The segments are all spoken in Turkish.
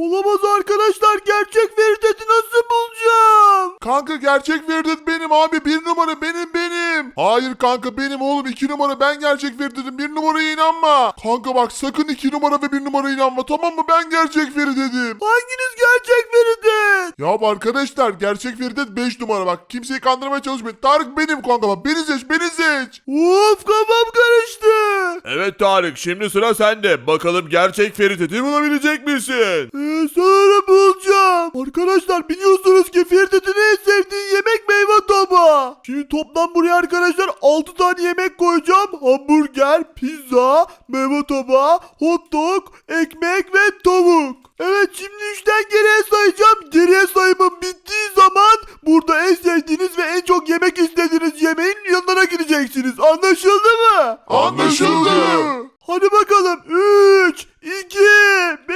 Olamaz arkadaşlar gerçek Ferit'i nasıl bulacağım? Kanka gerçek Feridun benim abi. Bir numara benim benim. Hayır kanka benim oğlum. iki numara ben gerçek Feridun'um. Bir numaraya inanma. Kanka bak sakın iki numara ve bir numaraya inanma. Tamam mı? Ben gerçek Feridun'um. Hanginiz gerçek Ferit'i? Ya arkadaşlar gerçek Feridun 5 numara bak. Kimseyi kandırmaya çalışmayın. Tarık benim kanka bak. Beni seç beni seç. Of kafam karıştı. Evet Tarık şimdi sıra sende. Bakalım gerçek Ferit'i bulabilecek misin? Ee, sanırım bulacağım. Arkadaşlar biliyorsunuz ki Ferit'in en sevdiği yemek meyve tabağı. Şimdi toplam buraya arkadaşlar 6 tane yemek koyacağım. Hamburger, pizza, meyve tabağı, hot dog, ekmek ve tavuk. Evet şimdi 3'ten geriye sayacağım. Geriye sayımım bittiği zaman burada en sevdiğiniz ve en çok yemek istediğiniz yemeğin yanına gideceksiniz. Anlaşıldı mı? Anlaşıldı. Hadi bakalım 3, 2, 1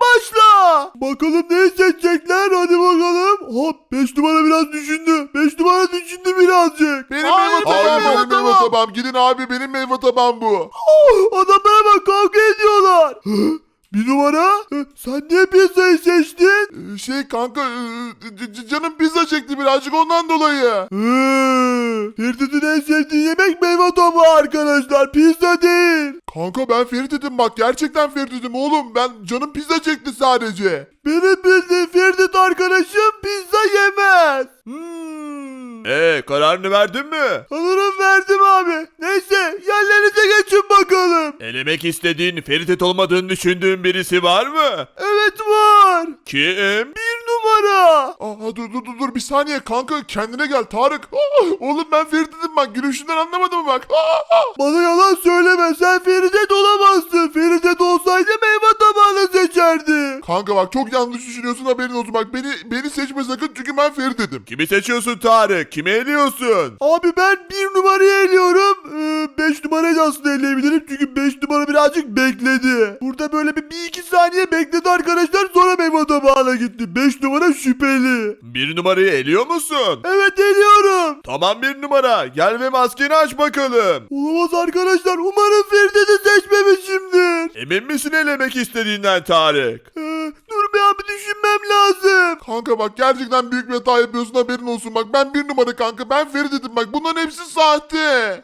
başla. Bakalım ne seçecekler hadi bakalım. Hop 5 numara biraz düşündü. 5 numara düşündü birazcık. Benim Hayır, meyve tabağım. benim Benim meyve tabağım. Gidin abi benim meyve tabağım bu. Oh, adamlara bak kavga ediyorlar. Bir numara sen niye pizzayı seçtin? Ee, Şey kanka e, c- canım pizza çekti birazcık ondan dolayı. Hı, Firdevs'in en sevdiği yemek meyve tabağı arkadaşlar pizza değil. Kanka ben Ferit dedim bak gerçekten Ferit dedim oğlum. Ben canım pizza çekti sadece. Benim bildiğim Firdevs arkadaşım pizza yemez. Hmm. Ee kararını verdin mi? Sanırım verdim abi. Neyse yerlerinize geçin bakalım. Elemek istediğin Ferit olmadığını düşündüğün birisi var mı? Evet var. Kim? Bir numara. Aa, dur dur dur dur bir saniye kanka kendine gel Tarık. Aa, oğlum ben Ferit dedim bak gülüşünden anlamadım bak. Aa, aa. Bana yalan söyleme sen Feridet olamazsın. Feridet olsaydı meyve tabağını seçerdi. Kanka bak çok yanlış düşünüyorsun haberin olsun bak beni beni seçme sakın çünkü ben Ferit dedim. Kimi seçiyorsun Tarık? Kimi eliyorsun? Abi ben bir numarayı eliyorum. Ee, beş numarayı da aslında eleyebilirim. Çünkü beş numara birazcık bekledi. Burada böyle bir, bir iki saniye bekledi arkadaşlar. Sonra meyve tabağına gitti. Beş numara şüpheli. Bir numarayı eliyor musun? Evet eliyorum. Tamam bir numara. Gel ve maskeni aç bakalım. Olamaz arkadaşlar. Umarım Feride'de seçmemişimdir. Emin misin elemek istediğinden Tarık? Ee, dur be abi düşünmem lazım. Kanka bak gerçekten büyük bir hata yapıyorsun haberin olsun bak ben bir numara kanka ben Ferit dedim bak bunların hepsi sahte.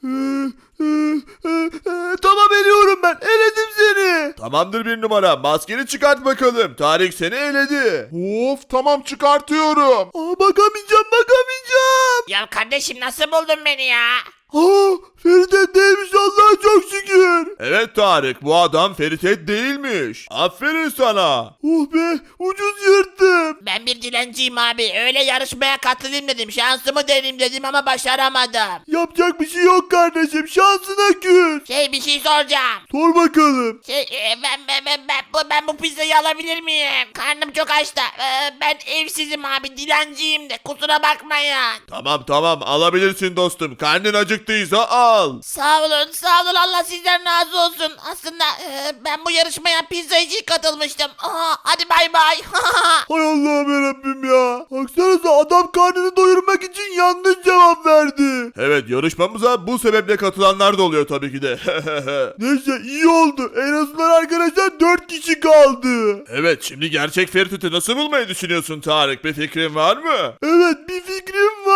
Ee, tamam eliyorum ben. Eledim seni. Tamamdır bir numara. Maskeni çıkart bakalım. Tarık seni eledi. Of tamam çıkartıyorum. Aa, bakamayacağım bakamayacağım. Ya kardeşim nasıl buldun beni ya? Aa, Feride değilmiş Allah'a çok şükür. Evet Tarık bu adam Ferit değilmiş. Aferin sana. Oh be ucuz yırttım. Ben bir dilenciyim abi. Öyle yarışmaya katılayım dedim. Şansımı deneyim dedim ama başaramadım. Yapacak bir şey yok kardeşim şansına küs. Şey bir şey soracağım. Sor bakalım. Şey e, ben ben ben ben bu, ben bu pizzayı alabilir miyim? Karnım çok aç da. Ee, ben evsizim abi. Dilenciyim de. Kusura bakmayın. Tamam tamam alabilirsin dostum. Karnın acıktıysa al. Sağ olun, sağ olun. Allah sizden razı olsun. Aslında e, ben bu yarışmaya pizza için katılmıştım. Aa, hadi bay bay. Hay Allah'ım yarabbim ya. Baksanıza adam karnını doyurmak için yanlış cevap verdi. Evet yarışmamıza bu sebeple katılanlar da oluyor tabii ki de. Neyse iyi oldu. En azından arkadaşlar 4 kişi kaldı. evet şimdi gerçek Ferit'i nasıl bulmayı düşünüyorsun Tarık? Bir fikrin var mı? Evet bir fikrim var.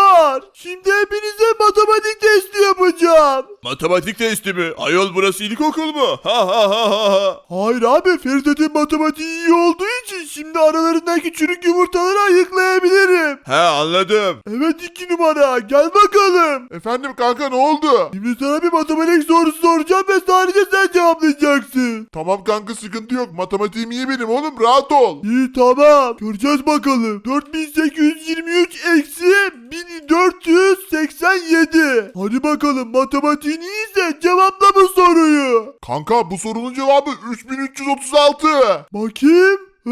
Şimdi hepinize matematik testi yapacağım. Matematik testi mi? Ayol burası ilkokul mu? Ha ha ha ha ha. Hayır abi Feride'nin matematiği iyi olduğu için şimdi aralarındaki çürük yumurtaları ayıklayabilirim. He anladım. Evet iki numara gel bakalım. Efendim kanka ne oldu? Şimdi sana bir matematik sorusu soracağım ve sadece sen cevaplayacaksın. Tamam kanka sıkıntı yok matematiğim iyi benim oğlum rahat ol. İyi tamam. Göreceğiz bakalım. 4823 eksi 1487. Hadi bakalım matematiğin iyiyse cevapla bu soruyu. Kanka bu sorunun cevabı 3336. Bakayım. Hı,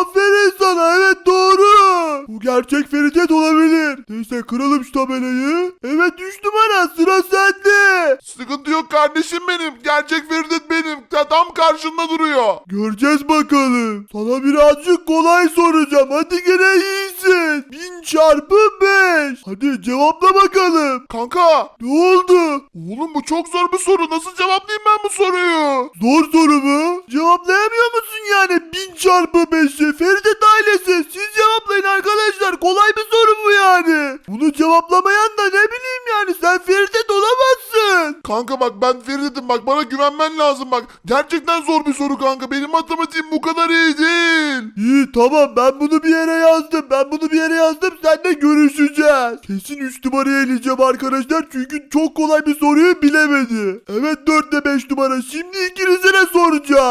aferin sana evet doğru. Bu gerçek Feridet olabilir. Neyse kıralım şu tabelayı. Evet 3 numara sıra sende. Sıkıntı yok kardeşim benim. Gerçek Feridun benim. Ta- Tam karşımda duruyor. Göreceğiz bakalım. Sana birazcık kolay soracağım. Hadi gene iyisin. 1000 çarpı 5. Hadi cevapla bakalım. Kanka. Ne oldu? Oğlum bu çok zor bir soru. Nasıl cevaplayayım ben bu soruyu? Zor soru mu? Cevaplayamıyor musun yani 1000 çarpı 5'i? Feridet ailesi siz cevaplayın arkadaşlar. Kolay bir soru bu yani. Bunu cevaplamayan da ne bileyim olamazsın. Kanka bak ben Feridun'um bak bana güvenmen lazım bak. Gerçekten zor bir soru kanka. Benim matematiğim bu kadar iyi değil. İyi tamam ben bunu bir yere yazdım. Ben bunu bir yere yazdım. Seninle görüşeceğiz. Kesin 3 numarayı eleyeceğim arkadaşlar. Çünkü çok kolay bir soruyu bilemedi. Evet 4 ile 5 numara. Şimdi ikinize de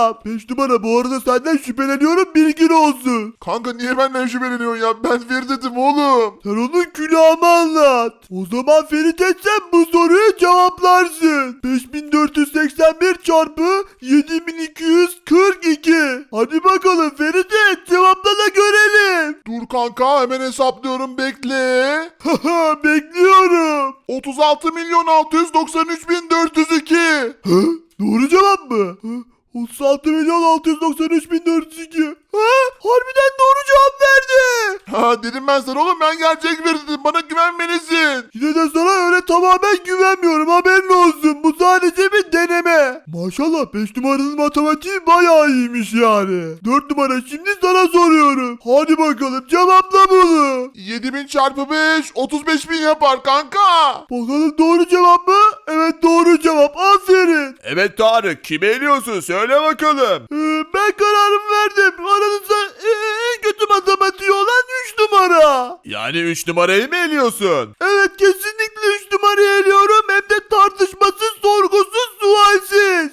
soracağım. 5 numara bu arada senden şüpheleniyorum bilgin olsun. Kanka niye benden şüpheleniyorsun ya? Ben Feridun'um oğlum. Sen onun külahımı anlat. O zaman Ferit etsen bu soruyu cevaplarsın. 5481 çarpı 7242. Hadi bakalım Ferit et cevapla da görelim. Dur kanka hemen hesaplıyorum bekle. Haha Bekliyorum. 36 milyon 693 bin 402. Hı? Doğru cevap mı? Hı? 36 milyon 693 bin 402. Ha? Harbiden doğru cevap verdi. Ha dedim ben sana oğlum ben gerçek Feridun'um. Bana güvenmelisin. Yine de sana öyle tamamen güvenmiyorum Maşallah 5 numaranın matematiği bayağı iyiymiş yani. 4 numara şimdi sana soruyorum. Hadi bakalım cevapla bunu. 7000 çarpı 5 35 bin yapar kanka. Bakalım doğru cevap mı? Evet doğru cevap aferin. Evet Tarık kime eliyorsun söyle bakalım. Ee, ben kararımı verdim. Aranızda e, en kötü matematiği olan 3 numara. Yani 3 numarayı mı eliyorsun? Evet kesinlikle 3 numarayı eliyorum. Hem de tartışmasız.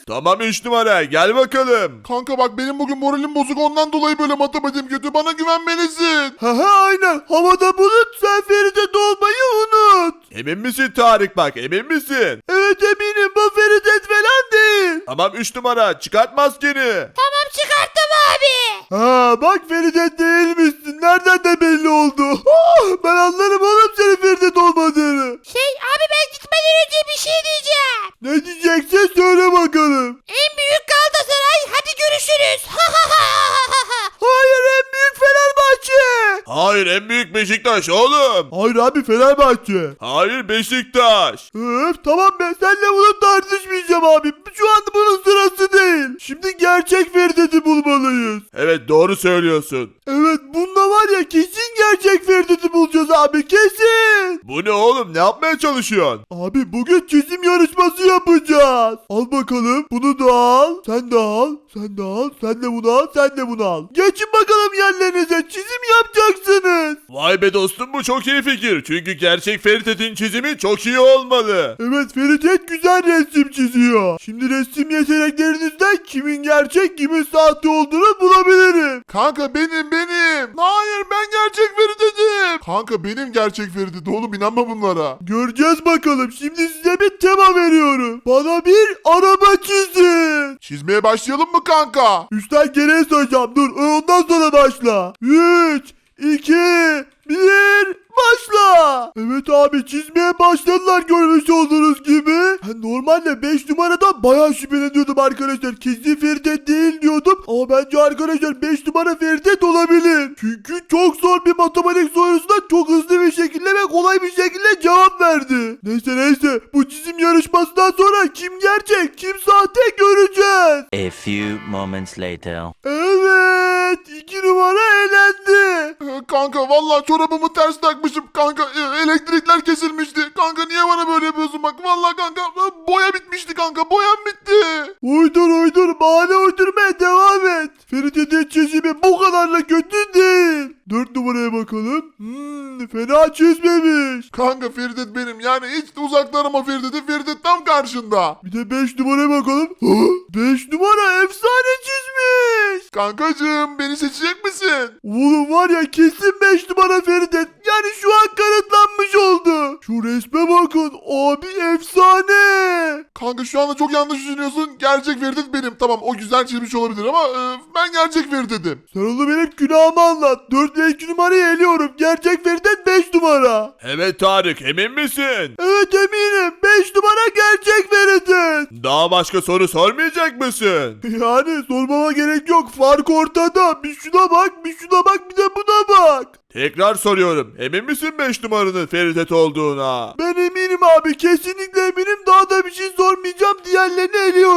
Tamam 3 numara gel bakalım. Kanka bak benim bugün moralim bozuk ondan dolayı böyle matematiğim kötü. Bana güvenmelisin. Haha aynen. Havada bulut sen Feride dolmayı unut. Emin misin Tarık bak emin misin? Evet eminim bu Feridet falan değil. Tamam 3 numara çıkart maskeni. Tamam çıkarttım abi. Ha bak Feridet değilmişsin. Nereden de belli oldu. Ah, ben anlarım oğlum senin Feridet olmadığını. Şey abi ben gitmeden önce bir şey diyeceğim. Ne diyeceksen söyle bakalım. En büyük Galatasaray hadi görüşürüz. Ha ha ha ha ha. Hayır en büyük Fenerbahçe. Hayır en büyük Beşiktaş oğlum. Hayır abi Fenerbahçe. Hayır Beşiktaş. Öf tamam ben seninle bunu tartışmayacağım abi. Şu an bunun sırası değil. Şimdi gerçek Feridet'i bulmalıyız. Evet doğru söylüyorsun. Evet var ya kesin gerçek Feridet'i bulacağız abi kesin. Bu ne oğlum ne yapmaya çalışıyorsun? Abi bugün çizim yarışması yapacağız. Al bakalım bunu da al. Sen de al. Sen de al. Sen de bunu al. Sen de bunu al. Geçin bakalım yerlerinize. Çizim yapacaksınız. Vay be dostum bu çok iyi fikir. Çünkü gerçek Ferit'in çizimi çok iyi olmalı. Evet Feridet güzel resim çiziyor. Şimdi resim yeteneklerinizden kimin gerçek kimin sahte olduğunu bulabilirim. Kanka benim benim. Hayır ben gerçek Feridun'um. Kanka benim gerçek Feridun oğlum inanma bunlara. Göreceğiz bakalım. Şimdi size bir tema veriyorum. Bana bir araba çizin. Çizmeye başlayalım mı kanka? Üstten geriye sayacağım. Dur ondan sonra başla. 3, 2, 1, başla. Evet abi çizmeye başladılar görmüş olduğunuz gibi. Normalde 5 numaradan bayağı şüpheleniyordum arkadaşlar. Kesin Feridet değil diyordum. Ama bence arkadaşlar 5 numara Feridet olabilir. Çünkü çok zor bir matematik sorusuna çok hızlı bir kolay bir şekilde cevap verdi. Neyse neyse bu çizim yarışmasından sonra kim gerçek kim sahte göreceğiz. A few moments later. Evet. iki numara elendi. Ee, Kanka vallahi çorabımı ters takmışım kanka e, elektrikler kesilmişti. Kanka niye bana böyle yapıyorsun bak vallahi kanka e, boya bitmişti kanka boyam bitti. Uydur uydur. Bahane uydurmaya devam et. Ferit'in çizimi bu kadarla kötü değil. Dört numaraya bakalım. Hmm, fena çizmemiş. Kanka Feridet benim yani hiç de uzaktan ama Feridet'i Feridet tam karşında. Bir de 5 numaraya bakalım. 5 numara efsane çizmiş. Kankacığım beni seçecek misin? Oğlum var ya kesin 5 numara Feridet. Yani şu an kanıtlanmış oldu. Şu resme bakın. Abi efsane. Kanka şu anda çok yanlış düşünüyorsun. Gerçek Ferit benim. Tamam o güzel çizmiş olabilir ama e, ben gerçek Ferit dedim. Sen onu benim günahımı anlat. 4 ve 2 numarayı eliyorum. Gerçek Ferit'ten 5 numara. Evet Tarık emin misin? Evet eminim. 5 numara gerçek Ferit'in. Daha başka soru sormayacak mısın? Yani sormama gerek yok. Fark ortada. Bir şuna bak, bir şuna bak, bir de buna bak. Tekrar soruyorum. Emin misin 5 numaranın Feritet olduğuna? Ben eminim abi. Kesinlikle eminim. Daha da bir şey sormayacağım. Diğerlerini eliyorum.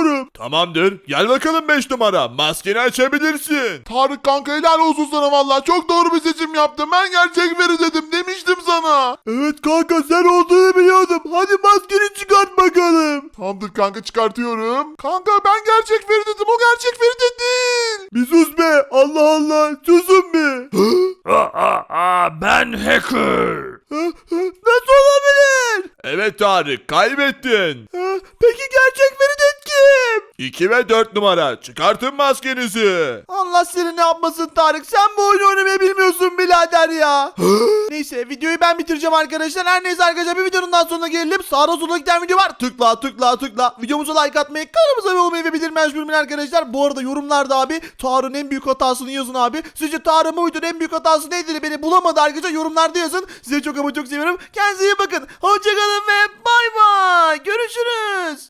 Tamamdır. Gel bakalım 5 numara. Maskeni açabilirsin. Tarık kanka helal olsun sana valla. Çok doğru bir seçim yaptın. Ben gerçek Ferit dedim. Demiştim sana. Evet kanka sen olduğunu biliyordum. Hadi maskeni çıkart bakalım. Tamamdır kanka çıkartıyorum. Kanka ben gerçek Ferit dedim. O gerçek Ferit değil. Bir sus be. Allah Allah. Susun bir. ben hacker. Nasıl olabilir? Evet Tarık kaybettin. Peki gerçek? 2 ve 4 numara. Çıkartın maskenizi. Allah seni ne yapmasın Tarık. Sen bu oyunu oynamayı bilmiyorsun birader ya. neyse videoyu ben bitireceğim arkadaşlar. Her neyse arkadaşlar bir videonun daha sonuna gelelim. Sağda solda giden video var. Tıkla tıkla tıkla. Videomuza like atmayı, kanalımıza abone olmayı ve bildirim açmayı arkadaşlar. Bu arada yorumlarda abi Tarık'ın en büyük hatasını yazın abi. Sizce Tarık videonun en büyük hatası neydi? Beni bulamadı arkadaşlar. Yorumlarda yazın. Size çok ama çok seviyorum. Kendinize iyi bakın. Hoşçakalın ve bay bay. Görüşürüz.